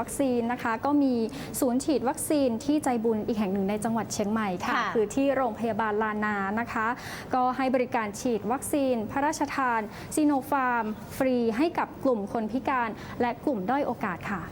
วัคซีนนะคะ ก็มีศูนย์ฉีดวัคซีนที่ใจบุญอีกแห่งหนึ่งในจังหวัดเชียงใหม่ค่ะ ค่ะคือที่โรงพยาบาลลานานะคะ ก็ให้บริการฉีดวัคซีน พระราชทานซีโนฟาร์ม ฟรีให้กับกลุ่มคนพิการ และกลุ่มด้อยโอกาสค่ะ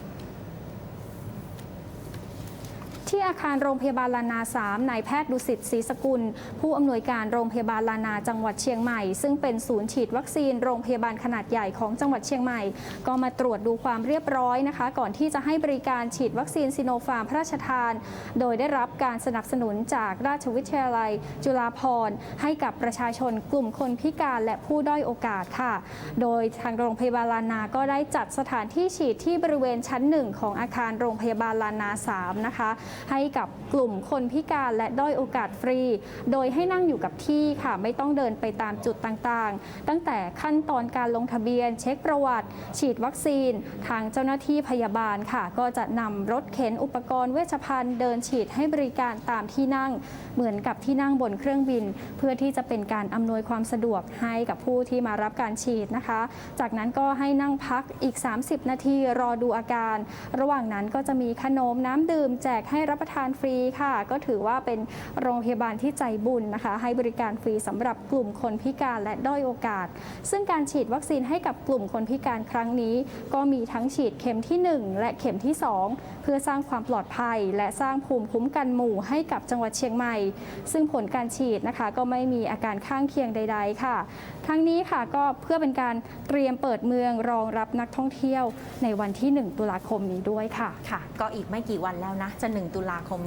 ที่อาคารโรงพยาบาลลานา 3 นายแพทย์ดุสิตศรีสกุล ผู้อำนวยการโรงพยาบาลลานาจังหวัดเชียงใหม่ ซึ่งเป็นศูนย์ฉีดวัคซีนโรงพยาบาลขนาดใหญ่ของจังหวัดเชียงใหม่ ก็มาตรวจดูความเรียบร้อยนะคะ ก่อนที่จะให้บริการฉีดวัคซีนซิโนฟาร์มพระราชทาน โดยได้รับการสนับสนุนจากราชวิทยาลัย จุฬาภรณ์ให้กับประชาชนกลุ่มคนพิการและผู้ด้อยโอกาสค่ะ โดยทางโรงพยาบาลลานา ก็ได้จัดสถานที่ฉีดที่บริเวณชั้นหนึ่งของอาคารโรงพยาบาลลานา 3 นะคะให้กับกลุ่มคนพิการและด้อยโอกาสฟรี โดยให้นั่งอยู่กับที่ค่ะไม่ต้องเดินไปตามจุดต่างๆ ตั้งแต่ขั้นตอนการลงทะเบียน เช็คประวัติ ฉีดวัคซีน ทางเจ้าหน้าที่พยาบาลค่ะ ก็จะนำรถเข็นอุปกรณ์เวชภัณฑ์เดินฉีดให้บริการตามที่นั่ง เหมือนกับที่นั่งบนเครื่องบิน เพื่อที่จะเป็นการอำนวยความสะดวกให้กับผู้ที่มารับการฉีดนะคะ จากนั้นก็ให้นั่งพักอีก 30 นาทีรอดูอาการ ระหว่างนั้นก็จะมีขนมน้ำดื่มแจกให้รับประทานฟรีค่ะ ก็ถือว่าเป็นโรงพยาบาลที่ใจบุญนะคะ ให้บริการฟรีสำหรับกลุ่มคนพิการและด้อยโอกาส ซึ่งการฉีดวัคซีนให้กับกลุ่มคนพิการครั้งนี้ ก็มีทั้งฉีดเข็มที่ 1 และเข็มที่ 2 เพื่อสร้างความปลอดภัย และสร้างภูมิคุ้มกันหมู่ให้กับจังหวัดเชียงใหม่ ซึ่งผลการฉีดนะคะก็ไม่มีอาการข้างเคียงใด ๆ ค่ะ ทั้งนี้ค่ะก็เพื่อเป็นการเตรียมเปิดเมืองรองรับนักท่องเที่ยวในวันที่ 1 ตุลาคมนี้ด้วยค่ะค่ะ ก็อีกไม่กี่วันแล้วนะจะ 1ตุลาคม